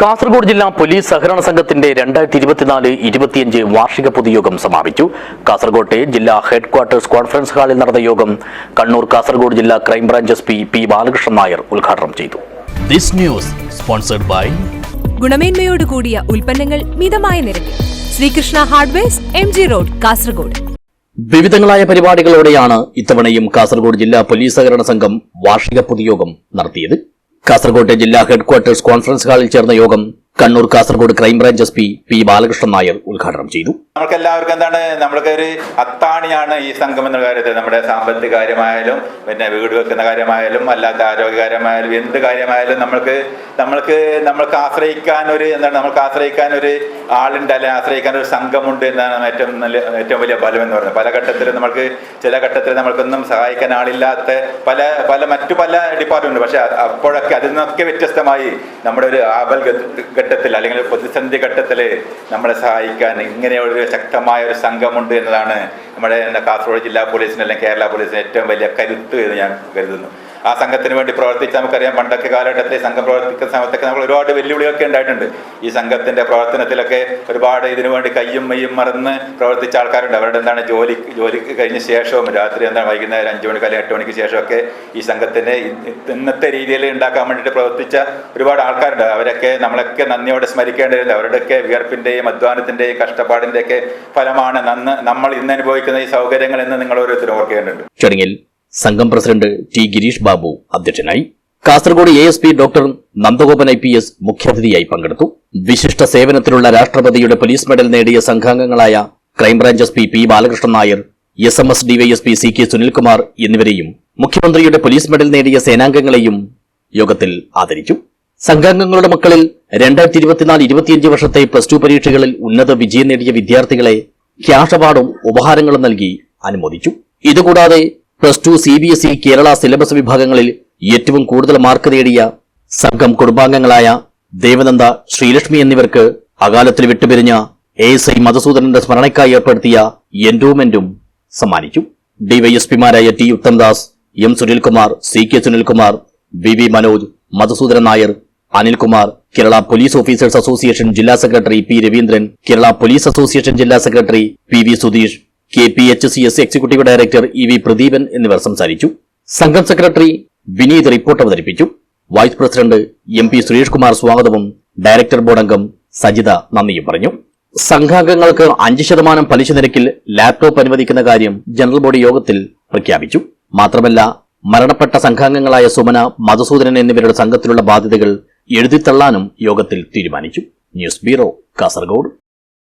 കാസർഗോഡ് ജില്ലാ പോലീസ് സഹകരണ സംഘത്തിന്റെ രണ്ടായിരത്തി ഇരുപത്തിനാല് ഇരുപത്തിയഞ്ച് വാർഷിക പൊതുയോഗം സമാപിച്ചു. കാസർഗോട്ടെ ജില്ലാ ഹെഡ് ക്വാർട്ടേഴ്സ് കോൺഫറൻസ് ഹാളിൽ നടന്ന യോഗം കണ്ണൂർ കാസർഗോഡ് ജില്ലാ crime branch S P P Balakrishnan Nair ഉദ്ഘാടനം ചെയ്തു. ദിസ് ന്യൂസ് സ്പോൺസർഡ് ബൈ ഗുണമേന്മയോട് കൂടിയ ഉൽപ്പന്നങ്ങൾ മിതമായ നിരക്കിൽ. Sreekrishna hardwares M G road Kasaragod. വിവിധങ്ങളായ പരിപാടികളോടെയാണ് ഇത്തവണയും കാസർഗോഡ് ജില്ലാ പോലീസ് സഹകരണ സംഘം വാർഷിക പൊതുയോഗം നടത്തിയത്. കാസർഗോട്ടെ ജില്ലാ ഹെഡ്ക്വാർട്ടേഴ്സ് കോൺഫറൻസ് ഹാളിൽ ചേർന്ന യോഗം Kannur Kasaragod crime branch S P Balakrishnan Nair ഉദ്ഘാടനം ചെയ്തു നമുക്ക് എല്ലാവർക്കും എന്താണ് നമ്മൾക്ക് ഒരു അത്താണിയാണ് ഈ സംഘം എന്ന കാര്യത്തിൽ നമ്മുടെ സാമ്പത്തിക കാര്യമായാലും പിന്നെ വീട് വെക്കുന്ന കാര്യമായാലും അല്ലാത്ത ആരോഗ്യകാര്യമായാലും എന്ത് കാര്യമായാലും നമ്മൾക്ക് നമ്മൾക്ക് നമ്മൾക്ക് ആശ്രയിക്കാൻ ഒരു എന്താണ് നമ്മൾക്ക് ആശ്രയിക്കാൻ ഒരു ആളുണ്ട് അല്ലെങ്കിൽ ആശ്രയിക്കാൻ ഒരു സംഘമുണ്ട് എന്നാണ് ഏറ്റവും നല്ല ഏറ്റവും വലിയ ബലം എന്ന് പറയുന്നത്. പല ഘട്ടത്തിലും നമ്മൾക്ക് ചില ഘട്ടത്തിൽ നമ്മൾക്കൊന്നും സഹായിക്കാൻ ആളില്ലാത്ത പല പല മറ്റു പല ഡിപ്പാർട്ട്മെന്റ് പക്ഷെ അപ്പോഴൊക്കെ അതിൽ നിന്നൊക്കെ വ്യത്യസ്തമായി നമ്മുടെ ഒരു ആപൽ ഘട്ടത്തിൽ അല്ലെങ്കിൽ പ്രതിസന്ധി ഘട്ടത്തിൽ നമ്മളെ സഹായിക്കാൻ ഇങ്ങനെ ഒരു ശക്തമായ ഒരു സംഘമുണ്ട് എന്നതാണ് നമ്മുടെ കാസർഗോഡ് ജില്ലാ പോലീസിന് അല്ലെങ്കിൽ കേരള പോലീസിന് ഏറ്റവും വലിയ കരുത്ത് എന്ന് ഞാൻ കരുതുന്നു. ആ സംഘത്തിന് വേണ്ടി പ്രവർത്തിച്ച് നമുക്കറിയാം പണ്ടൊക്കെ കാലഘട്ടത്തിൽ സംഘം പ്രവർത്തിക്കുന്ന സമയത്തൊക്കെ നമ്മൾ ഒരുപാട് വെല്ലുവിളികളൊക്കെ ഉണ്ടായിട്ടുണ്ട്. ഈ സംഘത്തിന്റെ പ്രവർത്തനത്തിലൊക്കെ ഒരുപാട് ഇതിനു വേണ്ടി കയ്യും മയ്യും മറന്ന് പ്രവർത്തിച്ച ആൾക്കാരുണ്ട്. അവരുടെ എന്താണ് ജോലി ജോലി കഴിഞ്ഞ ശേഷവും രാത്രി എന്താണ് വൈകുന്നേരം അഞ്ചു മണിക്ക് അല്ലെങ്കിൽ എട്ട് മണിക്ക് ശേഷമൊക്കെ ഈ സംഘത്തിന്റെ ഇന്നത്തെ രീതിയിൽ ഉണ്ടാക്കാൻ വേണ്ടിയിട്ട് പ്രവർത്തിച്ച ഒരുപാട് ആൾക്കാരുണ്ട്. അവരൊക്കെ നമ്മളൊക്കെ നന്ദിയോടെ സ്മരിക്കേണ്ടതില്ല അവരുടെയൊക്കെ വിയർപ്പിന്റെയും അധ്വാനത്തിന്റെയും കഷ്ടപ്പാടിന്റെയൊക്കെ ഫലമാണ് നന്ന് നമ്മൾ ഇന്ന് അനുഭവിക്കുന്ന ഈ സൗകര്യങ്ങൾ എന്ന് നിങ്ങൾ ഓരോരുത്തരും ഓർക്കേണ്ടതുണ്ട്. ചടങ്ങിൽ സംഘം പ്രസിഡന്റ് ടി ഗിരീഷ് ബാബു അധ്യക്ഷനായി. Kasaragod A S P doctor Nandagopan I P S മുഖ്യാതിഥിയായി പങ്കെടുത്തു. വിശിഷ്ട സേവനത്തിലുള്ള രാഷ്ട്രപതിയുടെ പോലീസ് മെഡൽ നേടിയ സംഘാംഗങ്ങളായ crime branch S P P Balakrishnan Nair S M S DYSP C K Sunilkumar എന്നിവരെയും മുഖ്യമന്ത്രിയുടെ പോലീസ് മെഡൽ നേടിയ സേനാംഗങ്ങളെയും യോഗത്തിൽ ആദരിച്ചു. സംഘാംഗങ്ങളുടെ മക്കളിൽ രണ്ടായിരത്തി ഇരുപത്തിനാല് ഇരുപത്തിയഞ്ച് വർഷത്തെ പ്ലസ് ടു പരീക്ഷകളിൽ ഉന്നത വിജയം നേടിയ വിദ്യാർത്ഥികളെ ക്യാഷ് അവാർഡും ഉപഹാരങ്ങളും നൽകി അനുമോദിച്ചു. ഇതുകൂടാതെ plus two C B S E Kerala syllabus വിഭാഗങ്ങളിൽ ഏറ്റവും കൂടുതൽ മാർക്ക് നേടിയ സംഘം കുടുംബാംഗങ്ങളായ ദേവനന്ദ ശ്രീലക്ഷ്മി എന്നിവർക്ക് അകാലത്തിൽ വിട്ടുപിരിഞ്ഞ എ എസ് ഐ മധുസൂദനന്റെ സ്മരണയ്ക്കായി ഏർപ്പെടുത്തിയ എൻഡോമെന്റും സമ്മാനിച്ചു ഡിവൈഎസ്പിമാരായ T Uthamdas M Sunilkumar C K Sunilkumar B V Manoj Madhusoodanan Nair Anilkumar Kerala police officers association ജില്ലാ secretary P Raveendran Kerala police association ജില്ലാ secretary P V Sudheesh K P H C S executive director E V Pradeepan എന്നിവർ സംസാരിച്ചു. സംഘം secretary Vineeth report അവതരിപ്പിച്ചു. Vice president M P Suresh Kumar സ്വാഗതവും director board അംഗം സജിത നന്ദിയും പറഞ്ഞു. സംഘാംഗങ്ങൾക്ക് അഞ്ച് ശതമാനം പലിശ നിരക്കിൽ ലാപ്ടോപ്പ് അനുവദിക്കുന്ന കാര്യം ജനറൽ ബോഡി യോഗത്തിൽ പ്രഖ്യാപിച്ചു. മാത്രമല്ല മരണപ്പെട്ട സംഘാംഗങ്ങളായ സുമന മധുസൂദനൻ എന്നിവരുടെ സംഘത്തിലുള്ള ബാധ്യതകൾ എഴുതിത്തള്ളാനും യോഗത്തിൽ തീരുമാനിച്ചു. News bureau Kasaragod.